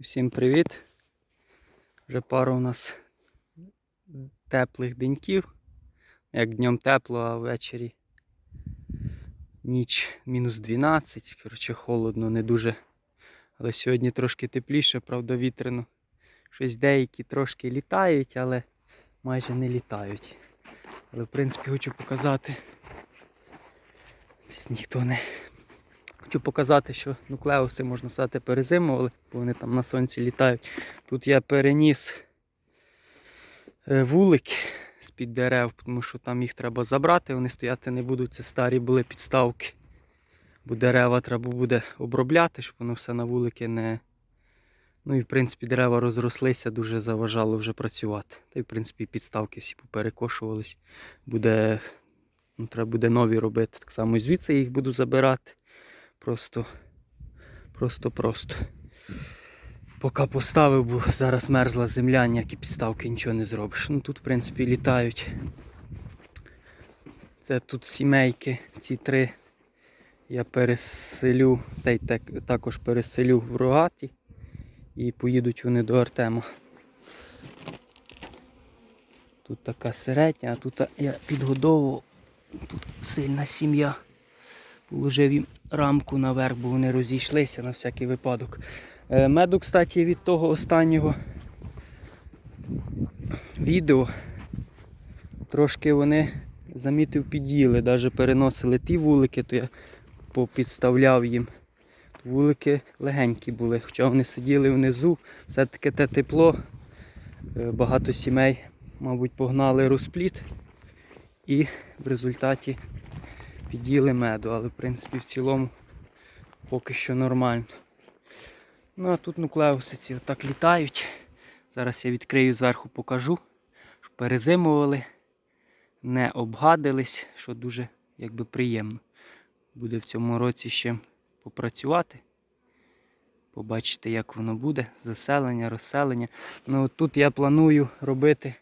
Усім привіт! Вже пару у нас теплих деньків. Як днем тепло, а ввечері ніч мінус 12. Коротше, холодно, не дуже. Але сьогодні трошки тепліше, правда, вітряно. Щось деякі трошки літають, але майже не літають. Але в принципі хочу показати. Десь ніхто не Хочу показати, що нуклеуси, можна сказати, перезимували, бо вони там на сонці літають. Тут я переніс е, вулик з-під дерев, тому що там їх треба забрати, вони стояти не будуть. Це старі були підставки. Бо дерева треба буде обробляти, щоб воно все на вулики не. Ну і в принципі дерева розрослися, дуже заважало вже працювати. Та й в принципі підставки всі поперекошувались. Буде, ну, треба буде нові робити. Так само і звідси їх буду забирати. Просто, просто, просто. Поки поставив, бо зараз мерзла земля, ніякі підставки нічого не зробиш. Ну тут, в принципі, літають. Це тут сімейки, ці три. Я переселю, та й так, також переселю в рогаті і поїдуть вони до Артема. Тут така середня, а тут я підгодовував. Тут сильна сім'я. Положив їм рамку наверх, бо вони розійшлися на всякий випадок. Е, Меду, кстати, від того останнього відео трошки вони замітив під'їли, навіть переносили ті вулики, то я попідставляв їм. Вулики легенькі були, хоча вони сиділи внизу, все-таки те тепло. Е, Багато сімей, мабуть, погнали розпліт і в результаті під'їли меду, але в принципі в цілому поки що нормально. Ну а тут нуклеуси ці отак літають. Зараз я відкрию зверху покажу, перезимували, не обгадились, що дуже якби приємно. Буде в цьому році ще попрацювати. Побачите, як воно буде. Заселення, розселення. Ну тут я планую робити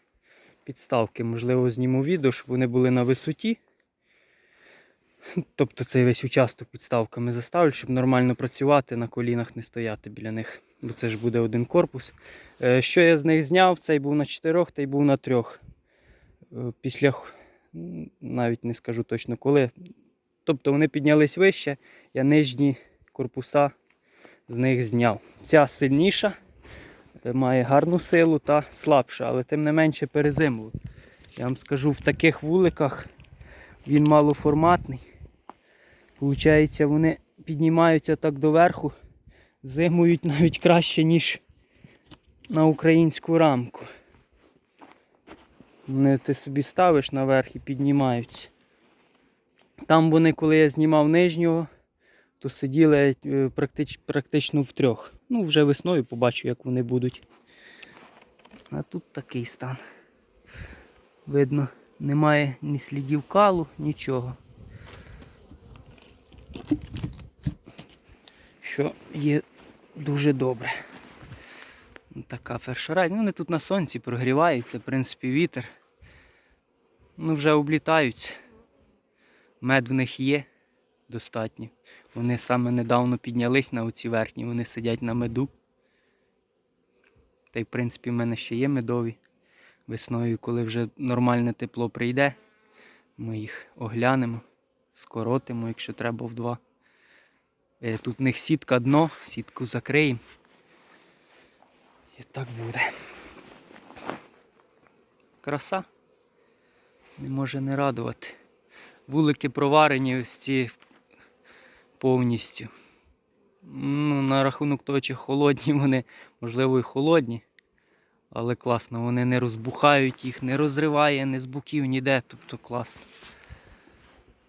підставки. Можливо, зніму відео, щоб вони були на висоті. Тобто цей весь участок підставками заставлю, щоб нормально працювати, на колінах не стояти біля них. Бо це ж буде один корпус. Е, Що я з них зняв? Цей був на чотирьох, той був на трьох. Е, Після навіть не скажу точно коли. Тобто вони піднялись вище, я нижні корпуса з них зняв. Ця сильніша, е, має гарну силу та слабша, але тим не менше перезимував. Я вам скажу, в таких вуликах він малоформатний. Получається, вони піднімаються так доверху, зимують навіть краще, ніж на українську рамку. Вони ти собі ставиш наверх і піднімаються. Там вони, коли я знімав нижнього, то сиділи е, практич, практично в трьох. Ну, вже весною побачу, як вони будуть. А тут такий стан. Видно, немає ні слідів калу, нічого. Що є дуже добре. Ну, Така фершорай. Ну, вони тут на сонці прогріваються, в принципі, вітер. Ну, вже облітаються. Мед в них є достатньо. Вони саме недавно піднялись на оці верхні, вони сидять на меду. Та й в принципі в мене ще є медові. Весною, коли вже нормальне тепло прийде, ми їх оглянемо, скоротимо, якщо треба в два. Е, Тут в них сітка дно, сітку закриємо. І так буде. Краса. Не може не радувати. Вулики проварені ось ці повністю. Ну, на рахунок того, чи холодні вони, можливо, і холодні. Але класно, вони не розбухають їх, не розриває, не з боків ніде, тобто класно.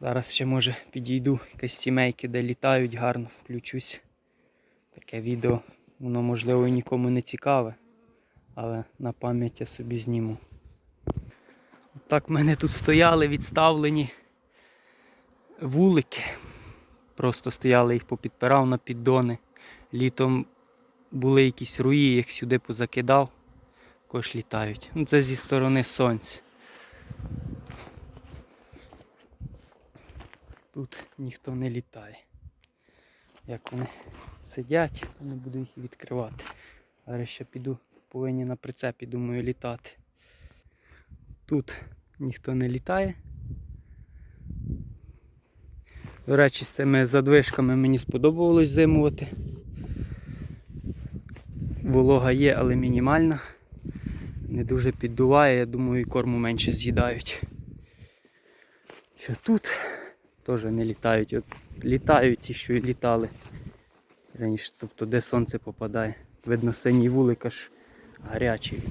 Зараз ще може підійду якась сімейки, де літають гарно, включусь. Таке відео, воно можливо і нікому не цікаве, але на пам'ять я собі зніму. Так в мене тут стояли відставлені вулики. Просто стояли їх попідпирав на піддони. Літом були якісь руї, їх сюди позакидав, також літають. Ну, це зі сторони сонця. Тут ніхто не літає. Як вони сидять, то не буду їх відкривати. Зараз ще піду, повинні на прицепі, думаю, літати. Тут ніхто не літає. До речі, з цими задвижками мені сподобалось зимувати. Волога є, але мінімальна. Не дуже піддуває, я думаю, і корму менше з'їдають. Що тут теж не літають. От літають ті, що і літали раніше, тобто де сонце попадає. Видно, синій вулик аж гарячий.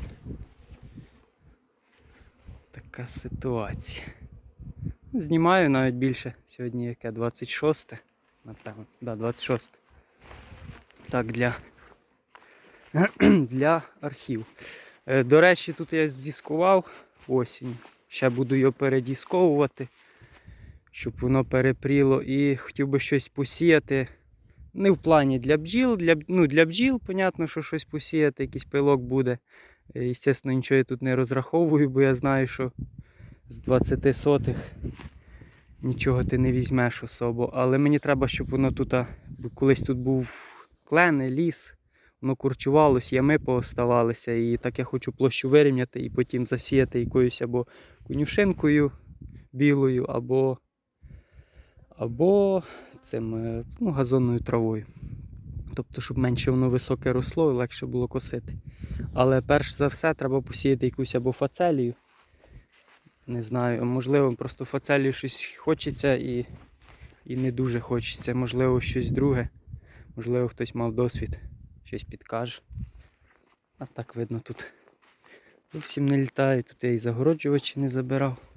Така ситуація. Знімаю навіть більше. Сьогодні яке 26, напевно. Да, 26. Так, для, для архів. Е, До речі, тут я здіскував осінь. Ще буду його передісковувати, щоб воно перепріло. І хотів би щось посіяти. Не в плані для бджіл, для, ну, для бджіл, понятно, що щось посіяти, якийсь пилок буде. Е, Естественно, нічого я тут не розраховую, бо я знаю, що з 20 сотих нічого ти не візьмеш особо. Але мені треба, щоб воно тут, колись тут був клени, ліс, воно курчувалось, ями пооставалися. І так я хочу площу вирівняти і потім засіяти якоюсь або конюшинкою білою, або, або цим, ну, газонною травою. Тобто, щоб менше воно високе росло і легше було косити. Але перш за все треба посіяти якусь або фацелію. Не знаю, можливо, просто фацелію щось хочеться і, і не дуже хочеться. Можливо, щось друге. Можливо, хтось мав досвід, щось підкаже. А так видно тут. Зовсім не літає, тут я і загороджувачі не забирав.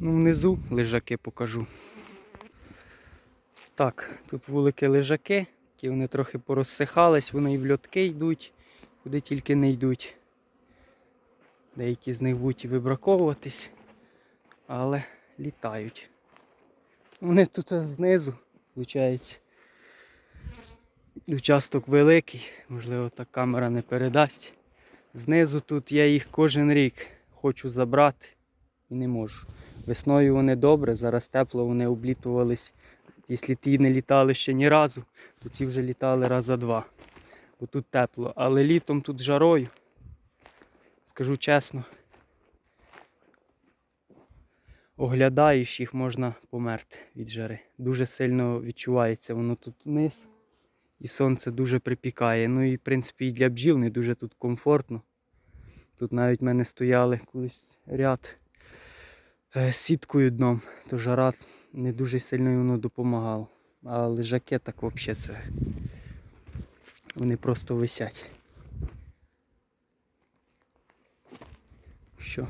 Ну, внизу лежаки покажу. Так, тут вулики лежаки, які вони трохи порозсихались, вони і в льотки йдуть, куди тільки не йдуть. Деякі з них будуть і вибраковуватись, але літають. Вони тут знизу, виходить. Участок великий, можливо, так камера не передасть. Знизу тут я їх кожен рік хочу забрати і не можу. Весною вони добре, зараз тепло, вони облітувались. Якщо ті не літали ще ні разу, то ці вже літали раз за два. Бо тут тепло. Але літом тут жарою. Скажу чесно. Оглядаєш їх, можна померти від жари. Дуже сильно відчувається воно тут вниз. І сонце дуже припікає. Ну і в принципі і для бджіл не дуже тут комфортно. Тут навіть в мене стояли колись ряд сіткою дном, то жара не дуже сильно воно допомагало. А лежаки так взагалі це. Вони просто висять. Що?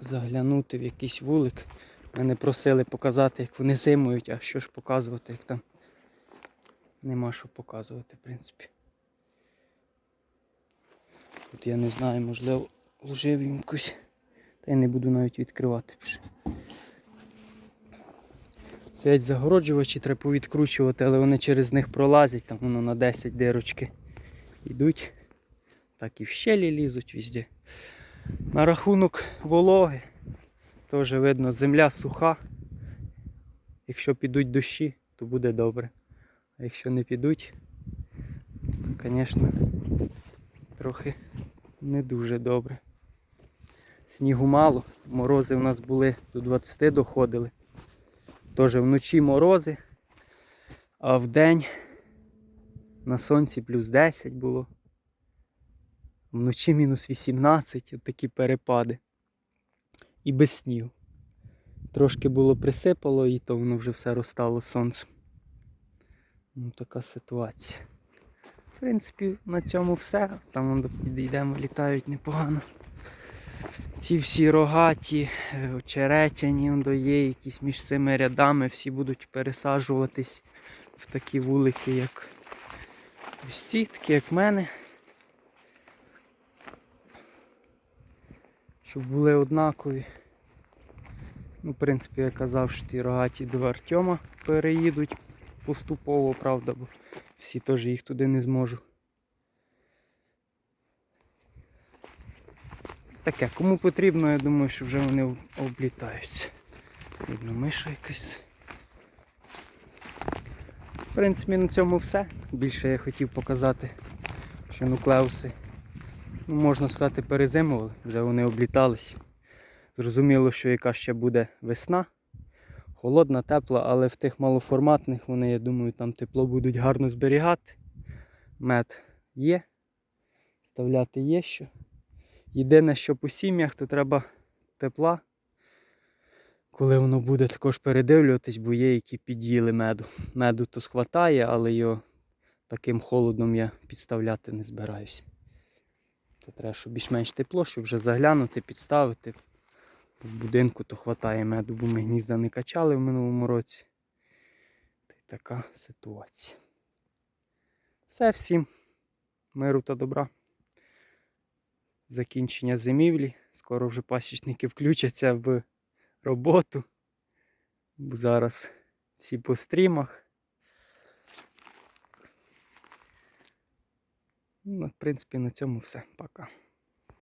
Заглянути в якийсь вулик. Мене просили показати, як вони зимують, а що ж показувати, як там. Нема що показувати, в принципі. Тут я не знаю, можливо, вложив їм якусь. Та я не буду навіть відкривати вже. Стоять загороджувачі, треба повідкручувати, але вони через них пролазять, там воно на 10 дирочки йдуть. Так і в щелі лізуть везде. На рахунок вологи, теж видно, земля суха. Якщо підуть дощі, то буде добре. А якщо не підуть, то, звісно, трохи не дуже добре. Снігу мало, морози у нас були до 20 доходили. Теж вночі морози, а в день на сонці плюс 10 було. Вночі мінус 18, от такі перепади. І без снігу. Трошки було присипало і то воно вже все розстало сонцем. Ну, така ситуація. В принципі, на цьому все. Там вон підійдемо, літають непогано. Ці всі рогаті, е, очеретяні, є, якісь між цими рядами, всі будуть пересаджуватись в такі вулики, як ось ці, такі як мене. Щоб були однакові. Ну, в принципі, я казав, що ті рогаті до Артема переїдуть поступово, правда, бо всі теж їх туди не зможу. Таке, кому потрібно, я думаю, що вже вони облітаються. Видно, миша якась. В принципі, на цьому все. Більше я хотів показати, що нуклеуси, ну, можна сказати, перезимували, вже вони облітались. Зрозуміло, що яка ще буде весна. Холодна, тепла, але в тих малоформатних вони, я думаю, там тепло будуть гарно зберігати. Мед є. Вставляти є що. Єдине, що по сім'ях, то треба тепла. Коли воно буде також передивлюватись, бо є, які під'їли меду. Меду то схватає, але його таким холодом я підставляти не збираюся. То треба, щоб більш-менш тепло, щоб вже заглянути, підставити. В будинку то хватає меду, бо ми гнізда не качали в минулому році. Та й така ситуація. Все всім. Миру та добра. Закінчення зимівлі. Скоро вже пасічники включаться в роботу. Зараз всі по стрімах. Ну, в принципі, на цьому все. Пока.